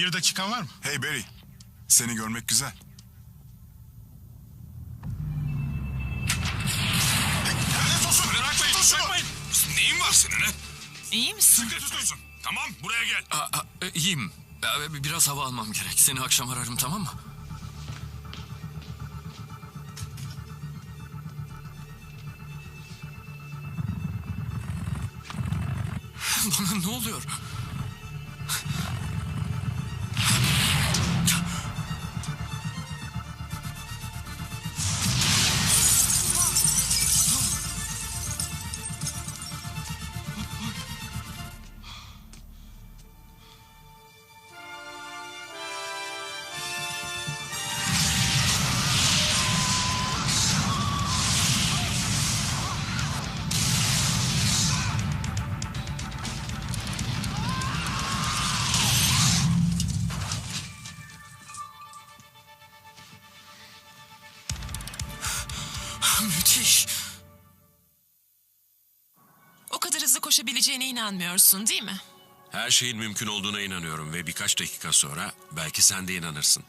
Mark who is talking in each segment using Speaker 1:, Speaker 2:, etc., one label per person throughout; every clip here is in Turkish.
Speaker 1: Bir dakikan var mı?
Speaker 2: Hey Barry, seni görmek güzel.
Speaker 1: Lanet olsun. Bırakmayın. Bırakmayın.
Speaker 3: Neyin var senin ha?
Speaker 4: İyi misin?
Speaker 3: Ne tutuyorsun? Tamam buraya gel.
Speaker 5: Aa, aa, e, iyiyim. Aa, Biraz hava almam gerek. Seni akşam ararım tamam mı? Bana ne oluyor? Müthiş.
Speaker 4: O kadar hızlı koşabileceğine inanmıyorsun değil mi?
Speaker 6: Her şeyin mümkün olduğuna inanıyorum ve birkaç dakika sonra belki sen de inanırsın.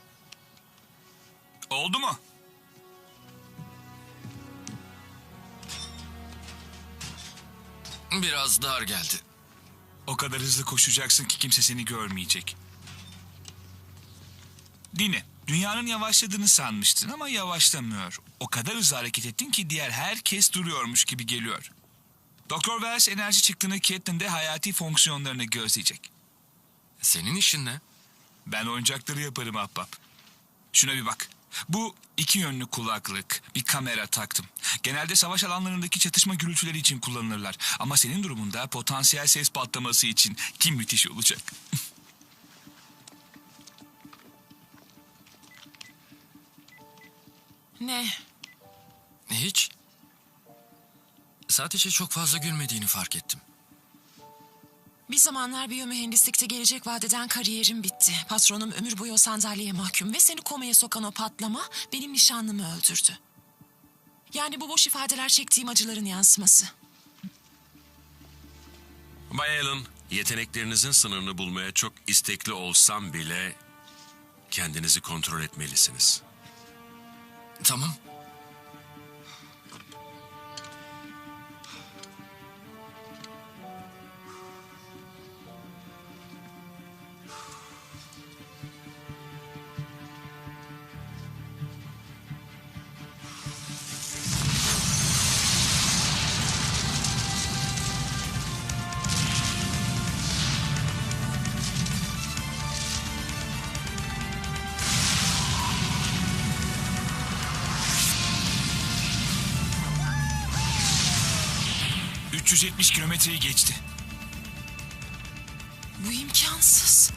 Speaker 3: Oldu mu?
Speaker 5: Biraz dar geldi.
Speaker 3: O kadar hızlı koşacaksın ki kimse seni görmeyecek. Dinle. Dünyanın yavaşladığını sanmıştın ama yavaşlamıyor. O kadar hızlı hareket ettin ki diğer herkes duruyormuş gibi geliyor. Doktor Wells enerji çıktığını Catelyn'de hayati fonksiyonlarını gözleyecek.
Speaker 5: Senin işin ne?
Speaker 3: Ben oyuncakları yaparım ahbap. Şuna bir bak. Bu iki yönlü kulaklık, bir kamera taktım. Genelde savaş alanlarındaki çatışma gürültüleri için kullanılırlar. Ama senin durumunda potansiyel ses patlaması için kim müthiş olacak?
Speaker 4: Ne?
Speaker 5: Hiç. Sadece çok fazla gülmediğini fark ettim.
Speaker 4: Bir zamanlar biyomühendislikte gelecek vadeden kariyerim bitti. Patronum ömür boyu o sandalyeye mahkum ve seni komaya sokan o patlama benim nişanlımı öldürdü. Yani bu boş ifadeler çektiğim acıların yansıması.
Speaker 6: Bay Allen, yeteneklerinizin sınırını bulmaya çok istekli olsam bile kendinizi kontrol etmelisiniz.
Speaker 5: Tamam.
Speaker 3: ...370 kilometreyi geçti.
Speaker 4: Bu imkansız.